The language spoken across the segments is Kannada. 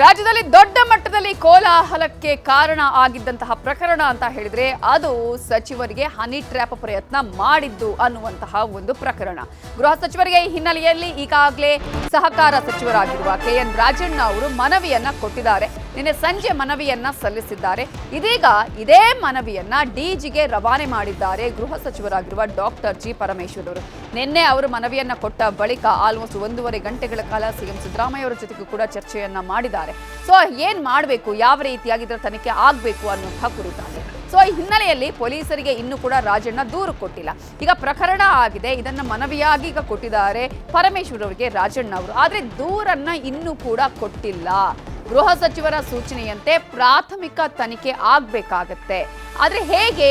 ರಾಜ್ಯದಲ್ಲಿ ದೊಡ್ಡ ಮಟ್ಟದಲ್ಲಿ ಕೋಲಾಹಲಕ್ಕೆ ಕಾರಣ ಆಗಿದ್ದಂತಹ ಪ್ರಕರಣ ಅಂತ ಹೇಳಿದ್ರೆ ಅದು ಸಚಿವರಿಗೆ ಹನಿ ಟ್ರ್ಯಾಪ್ ಪ್ರಯತ್ನ ಮಾಡಿದ್ದು ಅನ್ನುವಂತಹ ಒಂದು ಪ್ರಕರಣ. ಗೃಹ ಸಚಿವರಿಗೆ ಈ ಹಿನ್ನೆಲೆಯಲ್ಲಿ ಈಗಾಗಲೇ ಸಹಕಾರ ಸಚಿವರಾಗಿರುವ ಕೆ ಎನ್ ರಾಜಣ್ಣ ಅವರು ಮನವಿಯನ್ನ ಕೊಟ್ಟಿದ್ದಾರೆ. ನಿನ್ನೆ ಸಂಜೆ ಮನವಿಯನ್ನ ಸಲ್ಲಿಸಿದ್ದಾರೆ. ಇದೀಗ ಇದೇ ಮನವಿಯನ್ನ ಡಿಜಿಗೆ ರವಾನೆ ಮಾಡಿದ್ದಾರೆ ಗೃಹ ಸಚಿವರಾಗಿರುವ ಡಾಕ್ಟರ್ ಜಿ ಪರಮೇಶ್ವರ್ ಅವರು ನಿನ್ನೆ ಅವರು ಮನವಿಯನ್ನ ಕೊಟ್ಟ ಬಳಿಕ ಆಲ್ಮೋಸ್ಟ್ ಒಂದೂವರೆ ಗಂಟೆಗಳ ಕಾಲ ಸಿಎಂ ಸಿದ್ದರಾಮಯ್ಯ ಅವರ ಜೊತೆಗೂ ಕೂಡ ಚರ್ಚೆಯನ್ನ ಮಾಡಿದ್ದಾರೆ. ಸೊ ಏನ್ ಮಾಡಬೇಕು, ಯಾವ ರೀತಿಯಾಗಿ ತನಿಖೆ ಆಗಬೇಕು ಅನ್ನುವಂತಹ ಕುರಿತಾಗಿ ಸೊ ಈ ಹಿನ್ನೆಲೆಯಲ್ಲಿ ಪೊಲೀಸರಿಗೆ ಇನ್ನೂ ಕೂಡ ರಾಜಣ್ಣ ದೂರು ಕೊಟ್ಟಿಲ್ಲ. ಈಗ ಪ್ರಕರಣ ಆಗಿದೆ, ಇದನ್ನ ಮನವಿಯಾಗಿ ಈಗ ಕೊಟ್ಟಿದ್ದಾರೆ ಪರಮೇಶ್ವರ್ ಅವರಿಗೆ ರಾಜಣ್ಣ ಅವರು. ಆದ್ರೆ ದೂರನ್ನ ಇನ್ನೂ ಕೂಡ ಕೊಟ್ಟಿಲ್ಲ. ಗೃಹ ಸಚಿವರ ಸೂಚನೆಯಂತೆ ಪ್ರಾಥಮಿಕ ತನಿಖೆ ಆಗಬೇಕಾಗತ್ತೆ. ಆದರೆ ಹೇಗೆ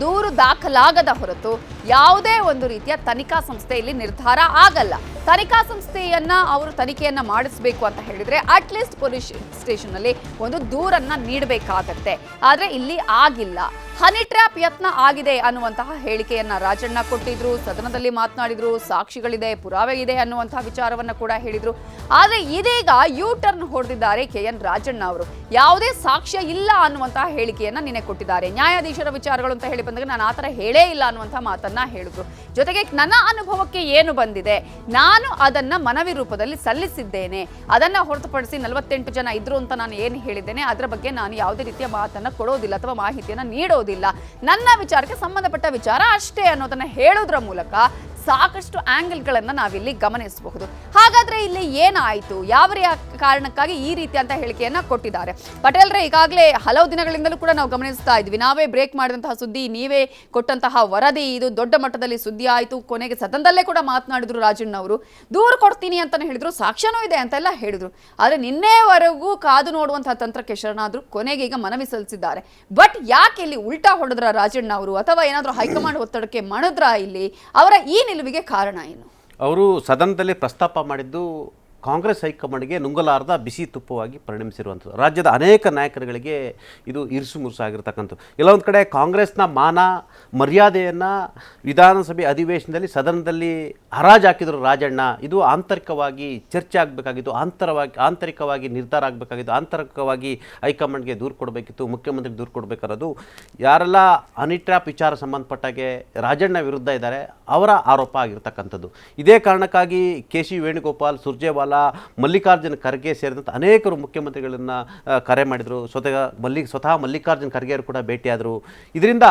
ದೂರು ದಾಖಲಾಗದ ಹೊರತು ಯಾವುದೇ ಒಂದು ರೀತಿಯ ತನಿಖಾ ಸಂಸ್ಥೆಯಲ್ಲಿ ನಿರ್ಧಾರ ಆಗಲ್ಲ. ತನಿಖಾ ಸಂಸ್ಥೆಯನ್ನ ಅವರು ತನಿಖೆಯನ್ನ ಮಾಡಿಸಬೇಕು ಅಂತ ಹೇಳಿದ್ರೆ ಅಟ್ಲೀಸ್ಟ್ ಪೊಲೀಸ್ ಸ್ಟೇಷನ್ ಅಲ್ಲಿ ಒಂದು ದೂರನ್ನ ನೀಡಬೇಕಾಗತ್ತೆ. ಆದ್ರೆ ಇಲ್ಲಿ ಆಗಿಲ್ಲ. ಹನಿ ಟ್ರ್ಯಾಪ್ ಯತ್ನ ಆಗಿದೆ ಅನ್ನುವಂತಹ ಹೇಳಿಕೆಯನ್ನ ರಾಜಣ್ಣ ಕೊಟ್ಟಿದ್ರು, ಸದನದಲ್ಲಿ ಮಾತನಾಡಿದ್ರು, ಸಾಕ್ಷಿಗಳಿದೆ, ಪುರಾವೆ ಇದೆ ಅನ್ನುವಂತಹ ವಿಚಾರವನ್ನ ಕೂಡ ಹೇಳಿದ್ರು. ಆದ್ರೆ ಇದೀಗ ಯೂ ಟರ್ನ್ ಹೊಡೆದಿದ್ದಾರೆ ಕೆ ಎನ್ ರಾಜಣ್ಣ ಅವರು. ಯಾವುದೇ ಸಾಕ್ಷ್ಯ ಇಲ್ಲ ಅನ್ನುವಂತಹ ಹೇಳಿಕೆಯನ್ನ ನಿನ್ನೆ ಕೊಟ್ಟಿದ್ದಾರೆ. ನ್ಯಾಯಾಧೀಶರ ವಿಚಾರಗಳು ಅಂತ ಹೇಳಿ ಬಂದಾಗ ನಾನು ಆತರ ಹೇಳೇ ಇಲ್ಲ ಅನ್ನುವಂತಹ ಮಾತನ್ನ ಹೇಳಿದ್ರು ಜೊತೆಗೆ ನನ್ನ ಅನುಭವಕ್ಕೆ ಏನು ಬಂದಿದೆ? ನಾನು ಅದನ್ನ ಮನವಿ ರೂಪದಲ್ಲಿ ಸಲ್ಲಿಸಿದ್ದೇನೆ. ಅದನ್ನ ಹೊರತುಪಡಿಸಿ ನಲವತ್ತೆಂಟು ಜನ ಇದ್ರು ಅಂತ ನಾನು ಏನು ಹೇಳಿದ್ದೇನೆ, ಅದರ ಬಗ್ಗೆ ನಾನು ಯಾವುದೇ ರೀತಿಯ ಮಾತನ್ನ ಕೊಡೋದಿಲ್ಲ ಅಥವಾ ಮಾಹಿತಿಯನ್ನ ನೀಡೋದಿಲ್ಲ. ನನ್ನ ವಿಚಾರಕ್ಕೆ ಸಂಬಂಧಪಟ್ಟ ವಿಚಾರ ಅಷ್ಟೇ ಅನ್ನೋದನ್ನ ಹೇಳೋದ್ರ ಮೂಲಕ ಸಾಕಷ್ಟು ಆಂಗಲ್ಗಳನ್ನ ನಾವಿಲ್ಲಿ ಗಮನಿಸಬಹುದು. ಹಾಗಾದ್ರೆ ಇಲ್ಲಿ ಏನಾಯಿತು? ಯಾವ ಕಾರಣಕ್ಕಾಗಿ ಈ ರೀತಿ ಅಂತ ಹೇಳಿಕೆಯನ್ನ ಕೊಟ್ಟಿದ್ದಾರೆ? ಪಟೇಲ್ರೇ ಈಗಾಗಲೇ ಹಲವು ದಿನಗಳಿಂದಲೂ ಕೂಡ ನಾವು ಗಮನಿಸ್ತಾ ಇದ್ವಿ. ನಾವೇ ಬ್ರೇಕ್ ಮಾಡಿದಂತಹ ಸುದ್ದಿ, ನೀವೇ ಕೊಟ್ಟಂತಹ ವರದಿ, ಇದು ದೊಡ್ಡ ಮಟ್ಟದಲ್ಲಿ ಸುದ್ದಿ ಆಯಿತು. ಕೊನೆಗೆ ಸದನದಲ್ಲೇ ಕೂಡ ಮಾತನಾಡಿದ್ರು ರಾಜಣ್ಣ ಅವರು ದೂರು ಕೊಡ್ತೀನಿ ಅಂತಾನೆ ಹೇಳಿದ್ರು. ಸಾಕ್ಷ್ಯನೂ ಇದೆ ಅಂತೆಲ್ಲ ಹೇಳಿದ್ರು. ಆದ್ರೆ ನಿನ್ನೆವರೆಗೂ ಕಾದು ನೋಡುವಂತಹ ತಂತ್ರಕ್ಕೆ ಶರಣಾದ್ರು. ಕೊನೆಗೆ ಈಗ ಮನವಿ ಸಲ್ಲಿಸಿದ್ದಾರೆ. ಬಟ್ ಯಾಕೆ ಇಲ್ಲಿ ಉಲ್ಟಾ ಹೊಡೆದ್ರ ರಾಜಣ್ಣ ಅವರು ಅಥವಾ ಏನಾದರೂ ಹೈಕಮಾಂಡ್ ಒತ್ತಡಕ್ಕೆ ಮಣಿದ್ರ ಇಲ್ಲಿ? ಅವರ ಈ ನಿಲುವಿಗೆ ಕಾರಣ ಏನು? ಅವರು ಸದನದಲ್ಲಿ ಪ್ರಸ್ತಾಪ ಮಾಡಿದ್ದು ಕಾಂಗ್ರೆಸ್ ಹೈಕಮಾಂಡ್ಗೆ ನುಂಗಲಾರದ ಬಿಸಿ ತುಪ್ಪವಾಗಿ ಪರಿಣಮಿಸಿರುವಂಥದ್ದು. ರಾಜ್ಯದ ಅನೇಕ ನಾಯಕರುಗಳಿಗೆ ಇದು ಇರುಸು ಮುರುಸಾಗಿರ್ತಕ್ಕಂಥದ್ದು ಕೆಲವೊಂದು ಕಡೆ ಕಾಂಗ್ರೆಸ್ನ ಮಾನ, ಮರ್ಯಾದೆಯನ್ನು ವಿಧಾನಸಭೆ ಅಧಿವೇಶನದಲ್ಲಿ, ಸದನದಲ್ಲಿ ಹರಾಜು ಹಾಕಿದರು ರಾಜಣ್ಣ. ಇದು ಆಂತರಿಕವಾಗಿ ಚರ್ಚೆ ಆಗಬೇಕಾಗಿತ್ತು, ಆಂತರವಾಗಿ, ಆಂತರಿಕವಾಗಿ ನಿರ್ಧಾರ ಆಗಬೇಕಾಗಿತ್ತು, ಆಂತರಿಕವಾಗಿ ಹೈಕಮಾಂಡ್ಗೆ ದೂರು ಕೊಡಬೇಕಿತ್ತು, ಮುಖ್ಯಮಂತ್ರಿಗೆ ದೂರು ಕೊಡಬೇಕಾರೋದು. ಯಾರೆಲ್ಲ ಅನಿಟ್ರಾಪ್ ವಿಚಾರ ಸಂಬಂಧಪಟ್ಟಾಗೆ ರಾಜಣ್ಣ ವಿರುದ್ಧ ಇದ್ದಾರೆ, ಅವರ ಆರೋಪ ಆಗಿರ್ತಕ್ಕಂಥದ್ದು. ಇದೇ ಕಾರಣಕ್ಕಾಗಿ ಕೆ ಸಿ ವೇಣುಗೋಪಾಲ್, ಸುರ್ಜೇವಾಲಾ ಮಲ್ಲಿಕಾರ್ಜುನ ಖರ್ಗೆ ಸೇರಿದಂತೆ ಅನೇಕರು ಮುಖ್ಯಮಂತ್ರಿಗಳನ್ನು ಕರೆ ಮಾಡಿದರು. ಸ್ವತಃ ಮಲ್ಲಿ ಸ್ವತಃ ಮಲ್ಲಿಕಾರ್ಜುನ ಖರ್ಗೆ ಅವರು ಕೂಡ ಭೇಟಿಯಾದರು. ಇದರಿಂದ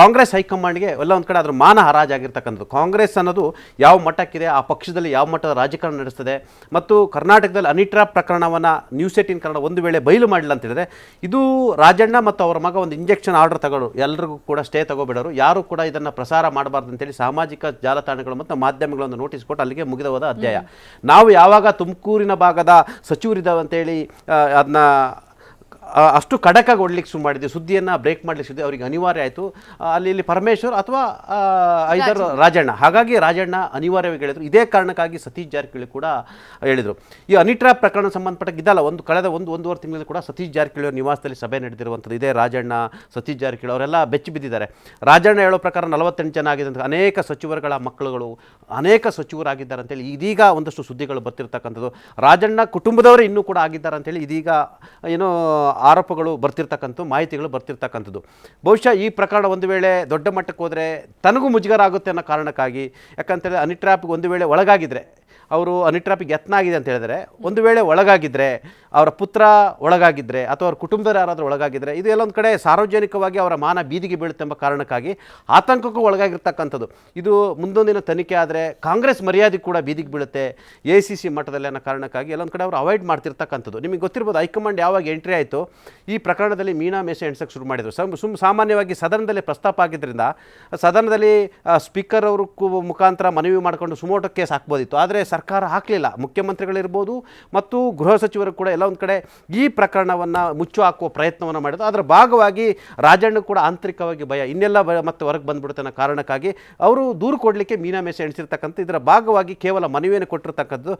ಕಾಂಗ್ರೆಸ್ ಹೈಕಮಾಂಡ್ಗೆ ಎಲ್ಲ ಒಂದು ಕಡೆ ಅದರ ಮಾನ ಹರಾಜಾಗಿರ್ತಕ್ಕಂಥದ್ದು. ಕಾಂಗ್ರೆಸ್ ಅನ್ನೋದು ಯಾವ ಮಟ್ಟಕ್ಕಿದೆ ಆ ಪಕ್ಷದಲ್ಲಿ ಯಾವ ಮಟ್ಟದ ರಾಜಕಾರಣ ನಡೆಸ್ತದೆ ಮತ್ತು ಕರ್ನಾಟಕದಲ್ಲಿ ಅನಿಟ್ರಾ ಪ್ರಕರಣವನ್ನು ನ್ಯೂಸ್ ಏಟಿನ್ ಕನ್ನಡ ಒಂದು ವೇಳೆ ಬಯಲು ಮಾಡಿಲ್ಲ ಅಂತ ಹೇಳಿದ್ರೆ ಇದು ರಾಜಣ್ಣ ಮತ್ತು ಅವರ ಮಗ ಒಂದು ಇಂಜೆಕ್ಷನ್ ಆರ್ಡರ್ ತಗೊಂಡು ಎಲ್ಲರಿಗೂ ಕೂಡ ಸ್ಟೇ ತಗೋಬಿಡೋರು. ಯಾರು ಕೂಡ ಇದನ್ನು ಪ್ರಸಾರ ಮಾಡಬಾರ್ದು ಅಂತೇಳಿ ಸಾಮಾಜಿಕ ಜಾಲತಾಣಗಳು ಮತ್ತು ಮಾಧ್ಯಮಗಳನ್ನು ನೋಟಿಸ್ ಕೊಟ್ಟು ಅಲ್ಲಿಗೆ ಮುಗಿದ ಹೋದ ಅಧ್ಯಾಯ ನಾವು ಯಾವಾಗ ತುಮಕೂರಿನ ಭಾಗದ ಸಚಿವರಿದ್ದಾವೆ ಅಂತೇಳಿ ಅದನ್ನ ಅಷ್ಟು ಖಡಕಾಗಿ ಹೊಡ್ಲಿಕ್ಕೆ ಶುರು ಮಾಡಿದೆ ಸುದ್ದಿಯನ್ನು ಬ್ರೇಕ್ ಮಾಡ್ಲಿಕ್ಕೆ ಸುದ್ದಿ ಅವರಿಗೆ ಅನಿವಾರ್ಯ ಆಯಿತು. ಅಲ್ಲಿ ಇಲ್ಲಿ ಪರಮೇಶ್ವರ್ ಅಥವಾ ಐದರ್ ರಾಜಣ್ಣ. ಹಾಗಾಗಿ ರಾಜಣ್ಣ ಅನಿವಾರ್ಯವಾಗಿ ಹೇಳಿದರು ಇದೇ ಕಾರಣಕ್ಕಾಗಿ ಸತೀಶ್ ಜಾರಕಿಹೊಳಿ ಕೂಡ ಹೇಳಿದರು. ಈ ಅನಿಟ್ರಾ ಪ್ರಕರಣ ಸಂಬಂಧಪಟ್ಟ ಇದಲ್ಲ ಒಂದು ಕಳೆದ ಒಂದು ಒಂದೂವರೆ ತಿಂಗಳಲ್ಲಿ ಕೂಡ ಸತೀಶ್ ಜಾರಕಿಹೊಳಿ ಅವರ ನಿವಾಸದಲ್ಲಿ ಸಭೆ ನಡೆದಿರುವಂಥದ್ದು ಇದೇ. ರಾಜಣ್ಣ ಸತೀಶ್ ಜಾರಕಿಹೊಳಿ ಅವರೆಲ್ಲ ಬೆಚ್ಚಿ ಬಿದ್ದಿದ್ದಾರೆ. ರಾಜಣ್ಣ ಹೇಳೋ ಪ್ರಕಾರ ನಲವತ್ತೆಂಟು ಜನ ಆಗಿದೆ ಅನೇಕ ಸಚಿವರುಗಳ ಮಕ್ಕಳುಗಳು ಅನೇಕ ಸಚಿವರಾಗಿದ್ದಾರೆ ಅಂತೇಳಿ ಇದೀಗ ಒಂದಷ್ಟು ಸುದ್ದಿಗಳು ಬರ್ತಿರ್ತಕ್ಕಂಥದ್ದು. ರಾಜಣ್ಣ ಕುಟುಂಬದವರು ಇನ್ನೂ ಕೂಡ ಆಗಿದ್ದಾರೆ ಅಂತೇಳಿ ಇದೀಗ ಏನೋ ಆರೋಪಗಳು ಬರ್ತಿರ್ತಕ್ಕಂಥ ಮಾಹಿತಿಗಳು ಬರ್ತಿರ್ತಕ್ಕಂಥದ್ದು. ಬಹುಶಃ ಈ ಪ್ರಕರಣ ಒಂದು ವೇಳೆ ದೊಡ್ಡ ಮಟ್ಟಕ್ಕೆ ಹೋದರೆ ತನಗೂ ಮುಜುಗರ ಆಗುತ್ತೆ ಅನ್ನೋ ಕಾರಣಕ್ಕಾಗಿ ಯಾಕಂತೇಳಿ ಅನಿಟ್ರ್ಯಾಪ್ಗೆ ಒಂದು ವೇಳೆ ಒಳಗಾಗಿದ್ರೆ ಅವರು ಅನಿಟ್ರಾಪಿಗೆ ಯತ್ನ ಆಗಿದೆ ಅಂತ ಹೇಳಿದ್ರೆ, ಒಂದು ವೇಳೆ ಒಳಗಾಗಿದ್ದರೆ ಅವರ ಪುತ್ರ ಒಳಗಾಗಿದ್ದರೆ ಅಥವಾ ಅವ್ರ ಕುಟುಂಬದವರು ಯಾರಾದರೂ ಒಳಗಾಗಿದ್ದರೆ ಇದು ಎಲ್ಲೊಂದು ಕಡೆ ಸಾರ್ವಜನಿಕವಾಗಿ ಅವರ ಮಾನ ಬೀದಿಗೆ ಬೀಳುತ್ತೆಂಬ ಕಾರಣಕ್ಕಾಗಿ ಆತಂಕಕ್ಕೂ ಒಳಗಾಗಿರ್ತಕ್ಕಂಥದ್ದು. ಇದು ಮುಂದೊಂದಿನ ತನಿಖೆ ಆದರೆ ಕಾಂಗ್ರೆಸ್ ಮರ್ಯಾದೆ ಕೂಡ ಬೀದಿಗೆ ಬೀಳುತ್ತೆ ಎ ಸಿ ಸಿ ಮಟ್ಟದಲ್ಲಿ ಅನ್ನೋ ಕಾರಣಕ್ಕಾಗಿ ಎಲ್ಲೊಂದು ಕಡೆ ಅವರು ಅವಾಯ್ಡ್ ಮಾಡ್ತಿರ್ತಕ್ಕಂಥದ್ದು. ನಿಮಗೆ ಗೊತ್ತಿರ್ಬೋದು, ಹೈಕಮಾಂಡ್ ಯಾವಾಗ ಎಂಟ್ರಿ ಆಯಿತು, ಈ ಪ್ರಕರಣದಲ್ಲಿ ಮೀನಾ ಮೇಸೆ ಎಣ್ಸಕ್ಕೆ ಶುರು ಮಾಡಿದರು. ಸಮ್ ಸುಮ್ ಸಾಮಾನ್ಯವಾಗಿ ಸದನದಲ್ಲಿ ಪ್ರಸ್ತಾಪ ಆಗಿದ್ದರಿಂದ ಸದನದಲ್ಲಿ ಸ್ಪೀಕರ್ ಅವರು ಮುಖಾಂತರ ಮನವಿ ಮಾಡಿಕೊಂಡು ಸುಮೋಟೋ ಕೇಸ್ ಹಾಕ್ಬೋದಿತ್ತು. ಆದರೆ ಸರ್ಕಾರ ಹಾಕಲಿಲ್ಲ. ಮುಖ್ಯಮಂತ್ರಿಗಳಿರ್ಬೋದು ಮತ್ತು ಗೃಹ ಸಚಿವರು ಕೂಡ ಎಲ್ಲ ಒಂದು ಕಡೆ ಈ ಪ್ರಕರಣವನ್ನು ಮುಚ್ಚು ಹಾಕುವ ಪ್ರಯತ್ನವನ್ನು ಮಾಡಿದ್ರು. ಅದರ ಭಾಗವಾಗಿ ರಾಜಣ್ಣ ಕೂಡ ಆಂತರಿಕವಾಗಿ ಭಯ, ಇನ್ನೆಲ್ಲ ಭಯ ಮತ್ತೆ ಹೊರಗೆ ಬಂದ್ಬಿಡುತ್ತೆ ಅನ್ನೋ ಕಾರಣಕ್ಕಾಗಿ ಅವರು ದೂರು ಕೊಡಲಿಕ್ಕೆ ಮೀನಾ ಮೇಸೆ ಎಣಿಸಿರ್ತಕ್ಕಂಥ ಇದರ ಭಾಗವಾಗಿ ಕೇವಲ ಮನವಿಯನ್ನು ಕೊಟ್ಟಿರ್ತಕ್ಕಂಥದ್ದು.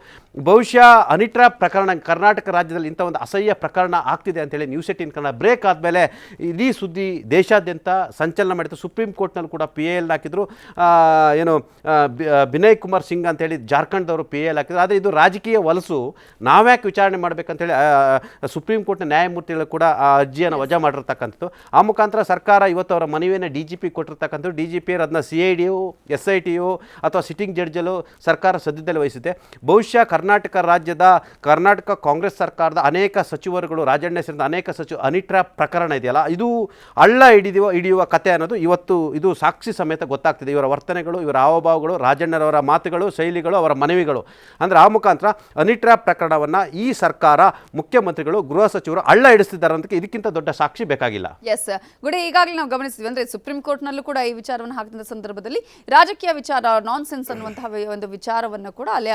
ಬಹುಶಃ ಅನಿಟ್ರಾ ಪ್ರಕರಣ ಕರ್ನಾಟಕ ರಾಜ್ಯದಲ್ಲಿ ಇಂಥ ಒಂದು ಅಸಹ್ಯ ಪ್ರಕರಣ ಆಗ್ತಿದೆ ಅಂತೇಳಿ ನ್ಯೂಸ್ ಏಟಿನ್ ಕನ್ನಡ ಬ್ರೇಕ್ ಆದಮೇಲೆ ಇಡೀ ಸುದ್ದಿ ದೇಶಾದ್ಯಂತ ಸಂಚಲನ ಮಾಡಿತು ಸುಪ್ರೀಂ ಕೋರ್ಟ್ನಲ್ಲಿ ಕೂಡ ಪಿ ಎಲ್ ಹಾಕಿದ್ರು. ಏನು ವಿನಯ್ ಕುಮಾರ್ ಸಿಂಗ್ ಅಂತೇಳಿ ಜಾರ್ಖಂಡ್ದವರು ಅವರು ಪಿ ಎಲ್ ಹಾಕಿದ್ರು ಆದರೆ ಇದು ರಾಜಕೀಯ ವಲಸು. ನಾವ್ಯಾಕೆ ವಿಚಾರಣೆ ಮಾಡಬೇಕಂತೇಳಿ ಸುಪ್ರೀಂ ಕೋರ್ಟ್ನ ನ್ಯಾಯಮೂರ್ತಿಗಳು ಕೂಡ ಆ ಅರ್ಜಿಯನ್ನು ವಜಾ ಮಾಡಿರ್ತಕ್ಕಂಥದ್ದು. ಆ ಮುಖಾಂತರ ಸರ್ಕಾರ ಇವತ್ತು ಅವರ ಮನವಿಯನ್ನು ಡಿ ಜಿ ಪಿ ಕೊಟ್ಟಿರ್ತಕ್ಕಂಥದ್ದು. ಡಿ ಜಿ ಪಿ ಅದನ್ನ ಸಿ ಐ ಡಿಯು ಎಸ್ ಐ ಟಿಯು ಅಥವಾ ಸಿಟ್ಟಿಂಗ್ ಜಡ್ಜಲು ಸರ್ಕಾರ ಸದ್ಯದಲ್ಲಿ ವಹಿಸಿದೆ. ಬಹುಶಃ ಕರ್ನಾಟಕ ರಾಜ್ಯದ, ಕರ್ನಾಟಕ ಕಾಂಗ್ರೆಸ್ ಸರ್ಕಾರದ ಅನೇಕ ಸಚಿವರುಗಳು, ರಾಜಣ್ಣ ಸೇರಿದ ಅನೇಕ ಸಚಿವ ಅನಿಟ್ರಾ ಪ್ರಕರಣ ಇದೆಯಲ್ಲ, ಇದು ಹಳ್ಳ ಹಿಡಿದಿವ, ಹಿಡಿಯುವ ಕತೆ ಅನ್ನೋದು ಇವತ್ತು ಇದು ಸಾಕ್ಷಿ ಸಮೇತ ಗೊತ್ತಾಗ್ತಿದೆ. ಇವರ ವರ್ತನೆಗಳು, ಇವರ ಹಾವಭಾವಗಳು, ರಾಜಣ್ಣರವರ ಮಾತುಗಳು, ಶೈಲಿಗಳು, ಅವರ ಮನವಿಗಳು. ಅಂದರೆ ಆ ಮುಖಾಂತರ ಅನಿಟ್ರ್ಯಾಪ್ ಪ್ರಕರಣವನ್ನು ಈ ಸರ್ಕಾರ ಮುಖ್ಯಮಂತ್ರಿಗಳು, ಗೃಹ ಸಚಿವರು ಅಳ್ಳ ಇಡಿಸ್ತಿದ್ದಾರೆ ಅಂತ ಇದಕ್ಕಿಂತ ದೊಡ್ಡ ಸಾಕ್ಷಿ ಬೇಕಾಗಿಲ್ಲ. ಎಸ್ ಗುಡಿ, ಈಗಾಗಲೇ ನಾವು ಗಮನಿಸಿದ್ವಿ ಅಂದ್ರೆ ಸುಪ್ರೀಂ ಕೋರ್ಟ್ನಲ್ಲೂ ಕೂಡ ಈ ವಿಚಾರವನ್ನು ಹಾಕಿದ ಸಂದರ್ಭದಲ್ಲಿ ರಾಜಕೀಯ ವಿಚಾರ ನಾನ್ ಸೆನ್ಸ್ ಅನ್ನುವಂತಹ ಒಂದು ವಿಚಾರವನ್ನು ಕೂಡ ಅಲ್ಲಿ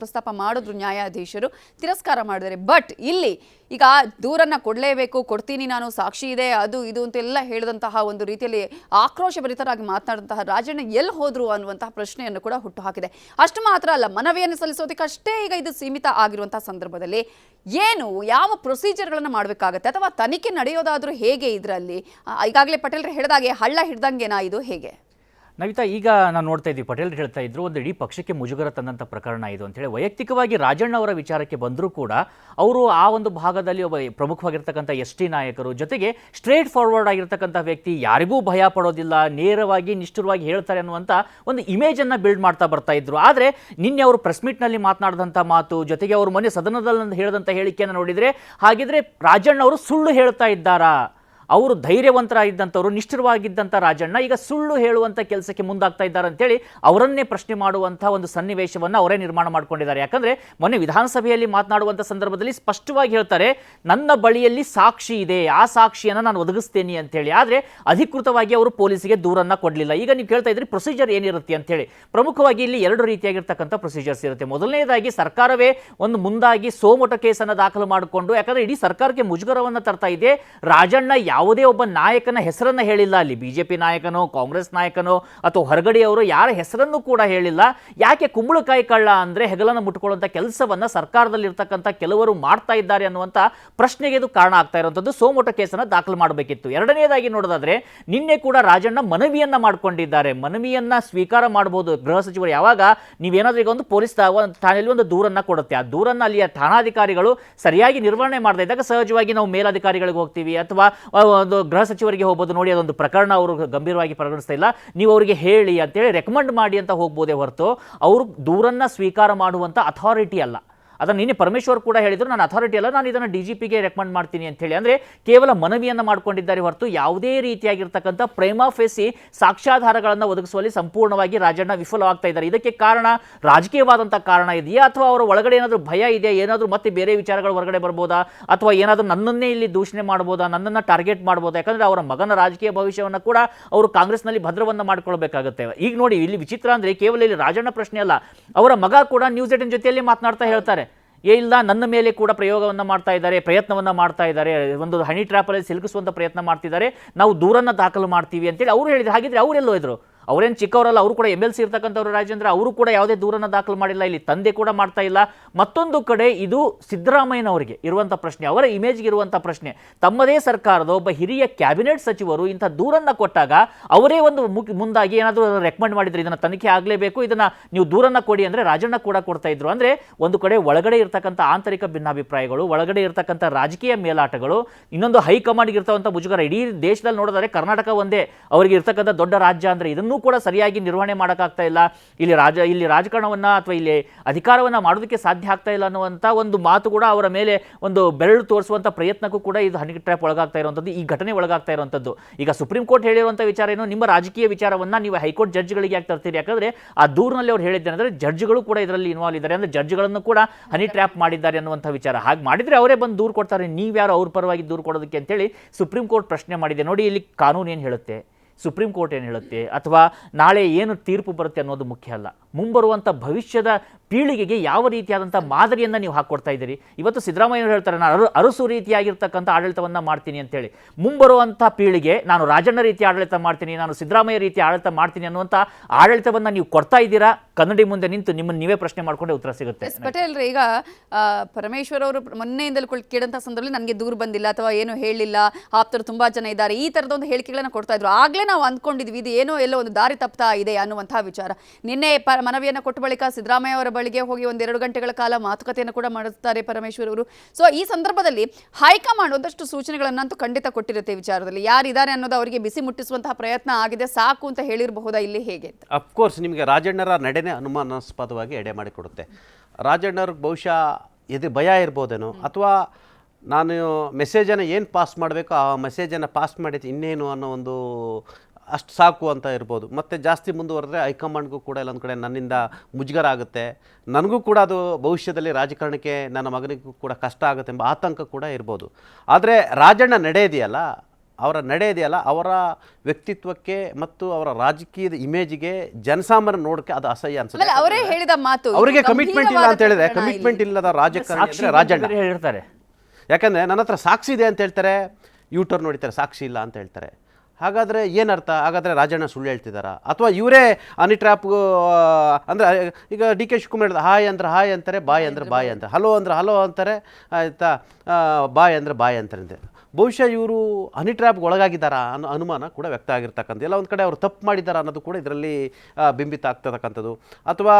ಪ್ರಸ್ತಾಪ ಮಾಡಿದ್ರು ನ್ಯಾಯಾಧೀಶರು, ತಿರಸ್ಕಾರ ಮಾಡಿದ್ದಾರೆ. ಬಟ್ ಇಲ್ಲಿ ಈಗ ದೂರನ್ನ ಕೊಡಲೇಬೇಕು, ಕೊಡ್ತೀನಿ ನಾನು, ಸಾಕ್ಷಿ ಇದೆ, ಅದು ಇದು ಅಂತೆಲ್ಲ ಹೇಳಿದಂತಹ ಒಂದು ರೀತಿಯಲ್ಲಿ ಆಕ್ರೋಶ ಭರಿತರಾಗಿ ಮಾತನಾಡಿದಂತಹ ರಾಜಣ್ಣ ಎಲ್ಲಿ ಹೋದ್ರು ಅನ್ನುವಂತಹ ಪ್ರಶ್ನೆಯನ್ನು ಕೂಡ ಹುಟ್ಟು ಹಾಕಿದೆ. ಅಷ್ಟು ಮಾತ್ರ ಅಲ್ಲ ಮನವಿಯನ್ನು ಸಲ್ಲಿಸೋದಕ್ಕಷ್ಟೇ ಈಗ ಇದು ಸೀಮಿತ ಆಗಿರುವಂತಹ ಸಂದರ್ಭದಲ್ಲಿ ಏನು ಯಾವ ಪ್ರೊಸೀಜರ್ಗಳನ್ನು ಮಾಡಬೇಕಾಗತ್ತೆ ಅಥವಾ ತನಿಖೆ ನಡೆಯೋದಾದರೂ ಹೇಗೆ ಇದರಲ್ಲಿ? ಈಗಾಗಲೇ ಪಟೇಲ್ರು ಹೇಳಿದಾಗೆ ಹಳ್ಳ ಹಿಡ್ದಂಗೆನಾ ಇದು ಹೇಗೆ? ನವಿತಾ, ಈಗ ನಾನು ನೋಡ್ತಾ ಇದ್ದೀವಿ ಪಟೇಲ್ ಹೇಳ್ತಾ ಇದ್ರು, ಒಂದು ಇಡೀ ಪಕ್ಷಕ್ಕೆ ಮುಜುಗರ ತಂದಂಥ ಪ್ರಕರಣ ಇದು ಅಂತೇಳಿ ವೈಯಕ್ತಿಕವಾಗಿ ರಾಜಣ್ಣ ಅವರ ವಿಚಾರಕ್ಕೆ ಬಂದರೂ ಕೂಡ ಅವರು ಆ ಒಂದು ಭಾಗದಲ್ಲಿ ಒಬ್ಬ ಪ್ರಮುಖವಾಗಿರ್ತಕ್ಕಂಥ ಎಸ್ ಟಿ ನಾಯಕರು, ಜೊತೆಗೆ ಸ್ಟ್ರೇಟ್ ಫಾರ್ವರ್ಡ್ ಆಗಿರ್ತಕ್ಕಂಥ ವ್ಯಕ್ತಿ ಯಾರಿಗೂ ಭಯ ಪಡೋದಿಲ್ಲ, ನೇರವಾಗಿ ನಿಷ್ಠುರವಾಗಿ ಹೇಳ್ತಾರೆ ಅನ್ನುವಂಥ ಒಂದು ಇಮೇಜನ್ನು ಬಿಲ್ಡ್ ಮಾಡ್ತಾ ಬರ್ತಾ ಇದ್ರು. ಆದರೆ ನಿನ್ನೆ ಅವರು ಪ್ರೆಸ್ ಮೀಟ್ನಲ್ಲಿ ಮಾತನಾಡಿದಂಥ ಮಾತು, ಜೊತೆಗೆ ಅವರು ಮೊನ್ನೆ ಸದನದಲ್ಲಿ ಹೇಳಿದಂಥ ಹೇಳಿಕೆಯನ್ನು ನೋಡಿದರೆ, ಹಾಗಿದ್ರೆ ರಾಜಣ್ಣ ಅವರು ಸುಳ್ಳು ಹೇಳ್ತಾ ಇದ್ದಾರಾ? ಅವರು ಧೈರ್ಯವಂತರಾಗಿದ್ದಂಥವ್ರು, ನಿಷ್ಠಿರವಾಗಿದ್ದಂಥ ರಾಜಣ್ಣ ಈಗ ಸುಳ್ಳು ಹೇಳುವಂಥ ಕೆಲಸಕ್ಕೆ ಮುಂದಾಗ್ತಾ ಇದ್ದಾರೆ ಅಂತೇಳಿ ಅವರನ್ನೇ ಪ್ರಶ್ನೆ ಮಾಡುವಂಥ ಒಂದು ಸನ್ನಿವೇಶವನ್ನು ಅವರೇ ನಿರ್ಮಾಣ ಮಾಡ್ಕೊಂಡಿದ್ದಾರೆ. ಯಾಕಂದರೆ ಮೊನ್ನೆ ವಿಧಾನಸಭೆಯಲ್ಲಿ ಮಾತನಾಡುವಂಥ ಸಂದರ್ಭದಲ್ಲಿ ಸ್ಪಷ್ಟವಾಗಿ ಹೇಳ್ತಾರೆ, ನನ್ನ ಬಳಿಯಲ್ಲಿ ಸಾಕ್ಷಿ ಇದೆ, ಆ ಸಾಕ್ಷಿಯನ್ನು ನಾನು ಒದಗಿಸ್ತೇನೆ ಅಂತೇಳಿ. ಆದರೆ ಅಧಿಕೃತವಾಗಿ ಅವರು ಪೊಲೀಸಿಗೆ ದೂರನ್ನು ಕೊಡಲಿಲ್ಲ. ಈಗ ನೀವು ಕೇಳ್ತಾ ಇದ್ರಿ ಪ್ರೊಸೀಜರ್ ಏನಿರುತ್ತೆ ಅಂತೇಳಿ. ಪ್ರಮುಖವಾಗಿ ಇಲ್ಲಿ ಎರಡು ರೀತಿಯಾಗಿರ್ತಕ್ಕಂಥ ಪ್ರೊಸೀಜರ್ಸ್ ಇರುತ್ತೆ. ಮೊದಲನೇದಾಗಿ ಸರ್ಕಾರವೇ ಒಂದು ಮುಂದಾಗಿ ಸೋಮಟ ಕೇಸನ್ನು ದಾಖಲು ಮಾಡಿಕೊಂಡು, ಯಾಕಂದರೆ ಇಡೀ ಸರ್ಕಾರಕ್ಕೆ ಮುಜುಗರವನ್ನು ತರ್ತಾ ಇದೆ. ರಾಜಣ್ಣ ಯಾವುದೇ ಒಬ್ಬ ನಾಯಕನ ಹೆಸರನ್ನು ಹೇಳಿಲ್ಲ. ಅಲ್ಲಿ ಬಿಜೆಪಿ ನಾಯಕನೋ, ಕಾಂಗ್ರೆಸ್ ನಾಯಕನೋ, ಅಥವಾ ಹೊರಗಡೆಯವರು ಯಾರ ಹೆಸರನ್ನು ಕೂಡ ಹೇಳಿಲ್ಲ. ಯಾಕೆ ಕುಂಬಳಕಾಯಿ ಕಳ್ಳ ಅಂದರೆ ಹೆಗಲನ್ನು ಮುಟ್ಕೊಳ್ಳುವಂಥ ಕೆಲಸವನ್ನು ಸರ್ಕಾರದಲ್ಲಿರ್ತಕ್ಕಂಥ ಕೆಲವರು ಮಾಡ್ತಾ ಇದ್ದಾರೆ ಅನ್ನುವಂಥ ಪ್ರಶ್ನೆಗೆ ಇದು ಕಾರಣ ಆಗ್ತಾ ಇರುವಂಥದ್ದು. ಸೋಮೋಟ ಕೇಸನ್ನು ದಾಖಲು ಮಾಡಬೇಕಿತ್ತು. ಎರಡನೇದಾಗಿ ನೋಡೋದಾದ್ರೆ, ನಿನ್ನೆ ಕೂಡ ರಾಜಣ್ಣ ಮನವಿಯನ್ನು ಮಾಡ್ಕೊಂಡಿದ್ದಾರೆ. ಮನವಿಯನ್ನು ಸ್ವೀಕಾರ ಮಾಡಬಹುದು ಗೃಹ ಸಚಿವರು. ಯಾವಾಗ? ನೀವೇನಾದರೂ ಈಗ ಒಂದು ಪೊಲೀಸ್ ಠಾಣೆಯಲ್ಲಿ ಒಂದು ದೂರನ್ನು ಕೊಡುತ್ತೆ. ಆ ದೂರನ್ನು ಅಲ್ಲಿಯ ಠಾಣಾಧಿಕಾರಿಗಳು ಸರಿಯಾಗಿ ನಿರ್ವಹಣೆ ಮಾಡದೇ ಇದ್ದಾಗ ಸಹಜವಾಗಿ ನಾವು ಮೇಲಾಧಿಕಾರಿಗಳಿಗೆ ಹೋಗ್ತೀವಿ. ಅಥವಾ ಒಂದು ಗೃಹ ಸಚಿವರಿಗೆ ಹೋಗ್ಬೋದು ನೋಡಿ, ಅದೊಂದು ಪ್ರಕರಣ ಅವರು ಗಂಭೀರವಾಗಿ ಪರಿಗಣಿಸ್ತಾ ಇಲ್ಲ. ನೀವು ಅವರಿಗೆ ಹೇಳಿ, ಅಂತೇಳಿ ರೆಕಮೆಂಡ್ ಮಾಡಿ ಅಂತ ಹೋಗ್ಬೋದೇ ಹೊರತು, ಅವರು ದೂರನ್ನು ಸ್ವೀಕಾರ ಮಾಡುವಂಥ ಅಥಾರಿಟಿ ಅಲ್ಲ. ಅದನ್ನು ನಿನ್ನೆ ಪರಮೇಶ್ವರ್ ಕೂಡ ಹೇಳಿದರು ನಾನು ಅಥಾರಿಟಿ ಅಲ್ಲ, ನಾನು ಇದನ್ನು ಡಿ ಜಿ ಪಿಗೆ ರೆಕಮೆಂಡ್ ಮಾಡ್ತೀನಿ ಅಂತೇಳಿ ಅಂದರೆ ಕೇವಲ ಮನವಿಯನ್ನು ಮಾಡ್ಕೊಂಡಿದ್ದಾರೆ ಹೊರತು ಯಾವುದೇ ರೀತಿಯಾಗಿರ್ತಕ್ಕಂಥ ಪ್ರೇಮ ಫೇಸಿ ಸಾಕ್ಷ್ಯಾಧಾರಗಳನ್ನು ಒದಗಿಸುವಲ್ಲಿ ಸಂಪೂರ್ಣವಾಗಿ ರಾಜಣ್ಣ ವಿಫಲವಾಗ್ತಾ ಇದ್ದಾರೆ. ಇದಕ್ಕೆ ಕಾರಣ ರಾಜಕೀಯವಾದಂಥ ಕಾರಣ ಇದೆಯಾ? ಅಥವಾ ಅವರ ಒಳಗಡೆ ಏನಾದರೂ ಭಯ ಇದೆಯಾ? ಏನಾದರೂ ಮತ್ತೆ ಬೇರೆ ವಿಚಾರಗಳು ಹೊರಗಡೆ ಬರ್ಬೋದಾ? ಅಥವಾ ಏನಾದರೂ ನನ್ನನ್ನೇ ಇಲ್ಲಿ ದೂಷಣೆ ಮಾಡ್ಬೋದಾ? ನನ್ನನ್ನು ಟಾರ್ಗೆಟ್ ಮಾಡ್ಬೋದಾ? ಯಾಕಂದರೆ ಅವರ ಮಗನ ರಾಜಕೀಯ ಭವಿಷ್ಯವನ್ನು ಕೂಡ ಅವರು ಕಾಂಗ್ರೆಸ್ನಲ್ಲಿ ಭದ್ರವನ್ನು ಮಾಡ್ಕೊಳ್ಬೇಕಾಗುತ್ತೆ. ಈಗ ನೋಡಿ, ಇಲ್ಲಿ ವಿಚಿತ್ರ ಅಂದರೆ ಕೇವಲ ಇಲ್ಲಿ ರಾಜಣ್ಣ ಪ್ರಶ್ನೆ ಅಲ್ಲ, ಅವರ ಮಗ ಕೂಡ ನ್ಯೂಸ್ ಏಟಿನ್ ಜೊತೆಯಲ್ಲಿ ಮಾತನಾಡ್ತಾ ಹೇಳ್ತಾರೆ. ಇಲ್ಲ, ನನ್ನ ಮೇಲೆ ಕೂಡ ಪ್ರಯೋಗವನ್ನು ಮಾಡ್ತಾ ಇದ್ದಾರೆ, ಪ್ರಯತ್ನವನ್ನು ಮಾಡ್ತಾ ಇದ್ದಾರೆ, ಒಂದು ಹನಿ ಟ್ರ್ಯಾಪಲ್ಲಿ ಸಿಲುಕಿಸುವಂಥ ಪ್ರಯತ್ನ ಮಾಡ್ತಿದ್ದಾರೆ, ನಾವು ದೂರನ್ನು ದಾಖಲು ಮಾಡ್ತೀವಿ ಅಂತೇಳಿ ಅವರು ಹೇಳಿದ್ರು. ಹಾಗಿದ್ರೆ ಅವರೆಲ್ಲೋ ಇದ್ರು ಅವರೇನು ಚಿಕ್ಕವರಲ್ಲ, ಅವರು ಕೂಡ ಎಂ ಎಲ್ ಸಿ ಇರ್ತಕ್ಕಂಥವ್ರು ರಾಜೇಂದ್ರ, ಅವರು ಕೂಡ ಯಾವುದೇ ದೂರನ್ನು ದಾಖಲು ಮಾಡಿಲ್ಲ, ಇಲ್ಲಿ ತಂದೆ ಕೂಡ ಮಾಡ್ತಾ ಇಲ್ಲ. ಮತ್ತೊಂದು ಕಡೆ ಇದು ಸಿದ್ದರಾಮಯ್ಯನವರಿಗೆ ಇರುವಂಥ ಪ್ರಶ್ನೆ, ಅವರ ಇಮೇಜ್ಗೆ ಇರುವಂಥ ಪ್ರಶ್ನೆ. ತಮ್ಮದೇ ಸರ್ಕಾರದ ಒಬ್ಬ ಹಿರಿಯ ಕ್ಯಾಬಿನೆಟ್ ಸಚಿವರು ಇಂಥ ದೂರನ್ನು ಕೊಟ್ಟಾಗ ಅವರೇ ಒಂದು ಮುಂದಾಗಿ ಏನಾದರೂ ರೆಕಮೆಂಡ್ ಮಾಡಿದ್ರು ಇದನ್ನು ತನಿಖೆ ಆಗಲೇಬೇಕು, ಇದನ್ನು ನೀವು ದೂರನ್ನು ಕೊಡಿ ಅಂದರೆ ರಾಜಣ್ಣ ಕೂಡ ಕೊಡ್ತಾ ಇದ್ರು. ಅಂದರೆ ಒಂದು ಕಡೆ ಒಳಗಡೆ ಇರ್ತಕ್ಕಂಥ ಆಂತರಿಕ ಭಿನ್ನಾಭಿಪ್ರಾಯಗಳು, ಒಳಗಡೆ ಇರ್ತಕ್ಕಂಥ ರಾಜಕೀಯ ಮೇಲಾಟಗಳು, ಇನ್ನೊಂದು ಹೈಕಮಾಂಡ್ಗೆ ಇರ್ತಕ್ಕಂಥ ಮುಜುಗರ, ಇಡೀ ದೇಶದಲ್ಲಿ ನೋಡಿದ್ರೆ ಕರ್ನಾಟಕ ಒಂದೇ, ಅವರಿಗೆ ಇರ್ತಕ್ಕಂಥ ದೊಡ್ಡ ರಾಜ್ಯ ಅಂದರೆ ಇದನ್ನೂ ಕೂಡ ಸರಿಯಾಗಿ ನಿರ್ವಹಣೆ ಮಾಡೋಕ್ಕಾಗ್ತಾ ಇಲ್ಲ. ಇಲ್ಲಿ ರಾಜ, ಇಲ್ಲಿ ರಾಜಕಾರಣವನ್ನು ಅಥವಾ ಇಲ್ಲಿ ಅಧಿಕಾರವನ್ನು ಮಾಡೋದಕ್ಕೆ ಸಾಧ್ಯ ಆಗ್ತಾ ಇಲ್ಲ ಅನ್ನುವಂಥ ಒಂದು ಮಾತು ಕೂಡ ಅವರ ಮೇಲೆ ಒಂದು ಬೆರಳು ತೋರಿಸುವಂಥ ಪ್ರಯತ್ನಕ್ಕೂ ಕೂಡ ಇದು ಹನಿ ಟ್ರ್ಯಾಪ್ ಒಳಗಾಗ್ತಾ ಇರುವಂಥದ್ದು ಈ ಘಟನೆ ಒಳಗಾಗ್ತಾ ಇರುವಂಥದ್ದು ಈಗ ಸುಪ್ರೀಂ ಕೋರ್ಟ್ ಹೇಳಿರುವಂಥ ವಿಚಾರ ಏನು? ನಿಮ್ಮ ರಾಜಕೀಯ ವಿಚಾರವನ್ನು ನೀವು ಹೈಕೋರ್ಟ್ ಜಡ್ಜ್ಗಳಿಗೆ ಯಾಕೆ ತರ್ತೀರಿ? ಯಾಕಂದರೆ ಆ ದೂರಿನಲ್ಲಿ ಅವ್ರು ಹೇಳಿದ್ದೇನೆಂದ್ರೆ ಜಡ್ಜ್ಗಳು ಕೂಡ ಇದರಲ್ಲಿ ಇನ್ವಾಲ್ವ್ ಇದ್ದಾರೆ. ಅಂದರೆ ಜಡ್ಜ್ಗಳನ್ನು ಕೂಡ ಹನಿ ಟ್ರ್ಯಾಪ್ ಮಾಡಿದ್ದಾರೆ ಅನ್ನುವಂಥ ವಿಚಾರ. ಹಾಗೆ ಮಾಡಿದರೆ ಅವರೇ ಬಂದು ದೂರು ಕೊಡ್ತಾರೆ. ನೀವ್ಯಾರು ಅವ್ರ ಪರವಾಗಿ ದೂರು ಕೊಡೋದಕ್ಕೆ ಅಂತೇಳಿ ಸುಪ್ರೀಂ ಕೋರ್ಟ್ ಪ್ರಶ್ನೆ ಮಾಡಿದೆ. ನೋಡಿ ಇಲ್ಲಿ ಕಾನೂನು ಏನು ಹೇಳುತ್ತೆ? ಸುಪ್ರೀಂ ಕೋರ್ಟ್ ಏನು ಹೇಳುತ್ತೆ? ಅಥವಾ ನಾಳೆ ಏನು ತೀರ್ಪು ಬರುತ್ತೆ ಅನ್ನೋದು ಮುಖ್ಯ ಅಲ್ಲ. ಮುಂಬರುವಂಥ ಭವಿಷ್ಯದ ಪೀಳಿಗೆಗೆ ಯಾವ ರೀತಿಯಾದಂಥ ಮಾದರಿಯನ್ನು ನೀವು ಹಾಕ್ಕೊಡ್ತಾ ಇದ್ದೀರಿ? ಇವತ್ತು ಸಿದ್ದರಾಮಯ್ಯ ಹೇಳ್ತಾರೆ, ನಾನು ಅರು, ಅರಸು ರೀತಿಯಾಗಿರ್ತಕ್ಕಂಥ ಆಡಳಿತವನ್ನು ಮಾಡ್ತೀನಿ ಅಂತೇಳಿ. ಮುಂಬರುವಂಥ ಪೀಳಿಗೆ ನಾನು ರಾಜಣ್ಣ ರೀತಿ ಆಡಳಿತ ಮಾಡ್ತೀನಿ, ನಾನು ಸಿದ್ದರಾಮಯ್ಯ ರೀತಿ ಆಡಳಿತ ಮಾಡ್ತೀನಿ ಅನ್ನುವಂಥ ಆಡಳಿತವನ್ನು ನೀವು ಕೊಡ್ತಾ ಇದ್ದೀರಾ? ಕನ್ನಡಿ ಮುಂದೆ ನಿಂತು ನಿಮ್ಮನ್ನು ನೀವೇ ಪ್ರಶ್ನೆ ಮಾಡಿಕೊಂಡೇ ಉತ್ತರ ಸಿಗುತ್ತೆ. ಪಟೇಲ್ ಈಗ ಪರಮೇಶ್ವರ ಅವರು ಮೊನ್ನೆಯಿಂದಲೂ ಕುಳ್- ಕೇಳಂತ ಸಂದರ್ಭದಲ್ಲಿ ನನಗೆ ದೂರು ಬಂದಿಲ್ಲ ಅಥವಾ ಏನು ಹೇಳಿಲ್ಲ, ಆಪ್ತರು ತುಂಬಾ ಜನ ಇದ್ದಾರೆ, ಈ ಥರದ ಒಂದು ಹೇಳಿಕೆಗಳನ್ನು ಕೊಡ್ತಾ ಇದ್ರು. ಆಗಲೇ ನಾವು ಅಂದ್ಕೊಂಡಿದ್ವಿ, ಇದು ಏನೋ ಎಲ್ಲೋ ಒಂದು ದಾರಿ ತಪ್ತಾ ಇದೆ ಅನ್ನುವಂಥ ವಿಚಾರ. ನಿನ್ನೆ ಮನವಿಯನ್ನು ಕೊಟ್ಟ ಬಳಿಕ ಸಿದ್ದರಾಮಯ್ಯ ಅವರ ಬಳಿಗೆ ಹೋಗಿ ಒಂದೆರಡು ಗಂಟೆಗಳ ಕಾಲ ಮಾತುಕತೆಯನ್ನು ಕೂಡ ಮಾಡುತ್ತಾರೆ ಪರಮೇಶ್ವರ್ ಅವರು. ಸೊ ಈ ಸಂದರ್ಭದಲ್ಲಿ ಹೈಕಮಾಂಡ್ ಒಂದಷ್ಟು ಸೂಚನೆಗಳನ್ನಂತೂ ಖಂಡಿತ ಕೊಟ್ಟಿರುತ್ತೆ ವಿಚಾರದಲ್ಲಿ. ಯಾರಿದ್ದಾರೆ ಅನ್ನೋದು ಅವರಿಗೆ ಬಿಸಿ ಮುಟ್ಟಿಸುವಂತಹ ಪ್ರಯತ್ನ ಆಗಿದೆ ಸಾಕು ಅಂತ ಹೇಳಿರಬಹುದಾ ಇಲ್ಲಿ ಹೇಗೆ ಅಫ್ಕೋರ್ಸ್ ನಿಮಗೆ ರಾಜಣ್ಣರ ನಡೆನೆ ಅನುಮಾನಾಸ್ಪದವಾಗಿ ಎಡೆ ಮಾಡಿಕೊಡುತ್ತೆ. ರಾಜಣ್ಣವ್ರಿಗೆ ಬಹುಶಃ ಇದು ಭಯ ಇರ್ಬೋದೇನೋ? ಅಥವಾ ನಾನು ಮೆಸೇಜನ್ನು ಏನು ಪಾಸ್ ಮಾಡಬೇಕು ಆ ಮೆಸೇಜನ್ನು ಪಾಸ್ ಮಾಡಿದ್ದು ಇನ್ನೇನು ಅನ್ನೋ ಒಂದು ಅಷ್ಟು ಸಾಕು ಅಂತ ಇರ್ಬೋದು. ಮತ್ತು ಜಾಸ್ತಿ ಮುಂದುವರೆದ್ರೆ ಹೈಕಮಾಂಡ್ಗೂ ಕೂಡ ಇಲ್ಲೊಂದು ಕಡೆ ನನ್ನಿಂದ ಮುಜುಗರ ಆಗುತ್ತೆ. ನನಗೂ ಕೂಡ ಅದು ಭವಿಷ್ಯದಲ್ಲಿ ರಾಜಕಾರಣಕ್ಕೆ ನನ್ನ ಮಗನಿಗೂ ಕೂಡ ಕಷ್ಟ ಆಗುತ್ತೆ ಎಂಬ ಆತಂಕ ಕೂಡ ಇರ್ಬೋದು. ಆದರೆ ರಾಜಣ್ಣ ನಡೆ ಇದೆಯಲ್ಲ ಅವರ ನಡೆ ಇದೆಯಲ್ಲ ಅವರ ವ್ಯಕ್ತಿತ್ವಕ್ಕೆ ಮತ್ತು ಅವರ ರಾಜಕೀಯದ ಇಮೇಜಿಗೆ ಜನಸಾಮಾನ್ಯ ನೋಡಕ್ಕೆ ಅದು ಅಸಹ್ಯ ಅನ್ಸುತ್ತೆ. ಅವರೇ ಹೇಳಿದ ಮಾತು. ಅವರಿಗೆ ಕಮಿಟ್ಮೆಂಟ್ ಇಲ್ಲ ಅಂತ ಹೇಳಿದ್ರೆ ಕಮಿಟ್ಮೆಂಟ್ ಇಲ್ಲದ ರಾಜಕಾರಣಿ ರಾಜಣ್ಣ. ಹೇಳಿರ್ತಾರೆ ಯಾಕಂದ್ರೆ ನನ್ನ ಹತ್ರ ಸಾಕ್ಷಿ ಇದೆ ಅಂತ ಹೇಳ್ತಾರೆ ಯೂಟರ್ ನೋಡಿತಾರೆ ಸಾಕ್ಷಿ ಇಲ್ಲ ಅಂತ ಹೇಳ್ತಾರೆ. ಹಾಗಾದರೆ ಏನರ್ಥ? ಹಾಗಾದರೆ ರಾಜಣ್ಣ ಸುಳ್ಳು ಹೇಳ್ತಿದ್ದಾರಾ? ಅಥವಾ ಇವರೇ ಅನಿ ಟ್ರ್ಯಾಪ್ಗೂ ಅಂದರೆ ಈಗ ಡಿ ಕೆ ಶಿವಕುಮಾರ್ ಹೇಳಿದ ಹಾಯ್ ಅಂದ್ರೆ ಹಾಯ್ ಅಂತಾರೆ ಬಾಯ್ ಅಂದರೆ ಬಾಯ್ ಅಂತಾರೆ. ಹಲೋ ಅಂದ್ರೆ ಹಲೋ ಅಂತಾರೆ ಆಯಿತಾ? ಬಾಯ್ ಅಂದರೆ ಬಾಯ್ ಅಂತಾರೆ ಅಂತೆ. ಬಹುಶಃ ಇವರು ಹನಿ ಟ್ರ್ಯಾಪ್ಗೆ ಒಳಗಾಗಿದ್ದಾರಾ ಅನ್ನೋ ಅನುಮಾನ ಕೂಡ ವ್ಯಕ್ತ ಆಗಿರ್ತಕ್ಕಂಥ ಎಲ್ಲ ಒಂದು ಕಡೆ ಅವರು ತಪ್ಪು ಮಾಡಿದ್ದಾರೆ ಅನ್ನೋದು ಕೂಡ ಇದರಲ್ಲಿ ಬಿಂಬಿತ ಆಗ್ತಕ್ಕಂಥದ್ದು. ಅಥವಾ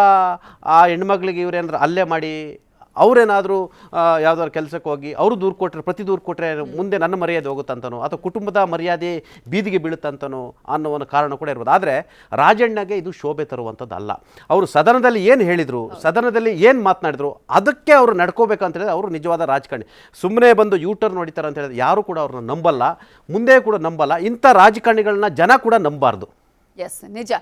ಆ ಹೆಣ್ಮಕ್ಳಿಗೆ ಇವರೇನಾದ್ರು ಅಲ್ಲೇ ಮಾಡಿ ಅವರೇನಾದರೂ ಯಾವ್ದಾದ್ರು ಕೆಲಸಕ್ಕೆ ಹೋಗಿ, ಅವರು ದೂರು ಕೊಟ್ಟರೆ ಪ್ರತಿ ದೂರು ಕೊಟ್ಟರೆ ಮುಂದೆ ನನ್ನ ಮರ್ಯಾದೆ ಹೋಗುತ್ತಂತನೋ, ಅಥವಾ ಕುಟುಂಬದ ಮರ್ಯಾದೆ ಬೀದಿಗೆ ಬೀಳುತ್ತಂತನೋ ಅನ್ನೋ ಒಂದು ಕಾರಣ ಕೂಡ ಇರ್ಬೋದು. ಆದರೆ ರಾಜಣ್ಣಗೆ ಇದು ಶೋಭೆ ತರುವಂಥದ್ದಲ್ಲ. ಅವರು ಸದನದಲ್ಲಿ ಏನು ಹೇಳಿದರು, ಸದನದಲ್ಲಿ ಏನು ಮಾತನಾಡಿದ್ರು, ಅದಕ್ಕೆ ಅವರು ನಡ್ಕೋಬೇಕಂತ ಹೇಳಿದ್ರೆ ಅವರು ನಿಜವಾದ ರಾಜಕಾರಣಿ. ಸುಮ್ಮನೆ ಬಂದು ಯೂಟರ್ನ್ ನೋಡಿತಾರೆ ಅಂತ ಹೇಳಿದ್ರೆ ಯಾರು ಕೂಡ ಅವ್ರನ್ನ ನಂಬಲ್ಲ, ಮುಂದೆ ಕೂಡ ನಂಬಲ್ಲ, ಇಂಥ ರಾಜಕಾರಣಿಗಳನ್ನ ಜನ ಕೂಡ ನಂಬಾರ್ದು ಎಸ್ ನಿಜ.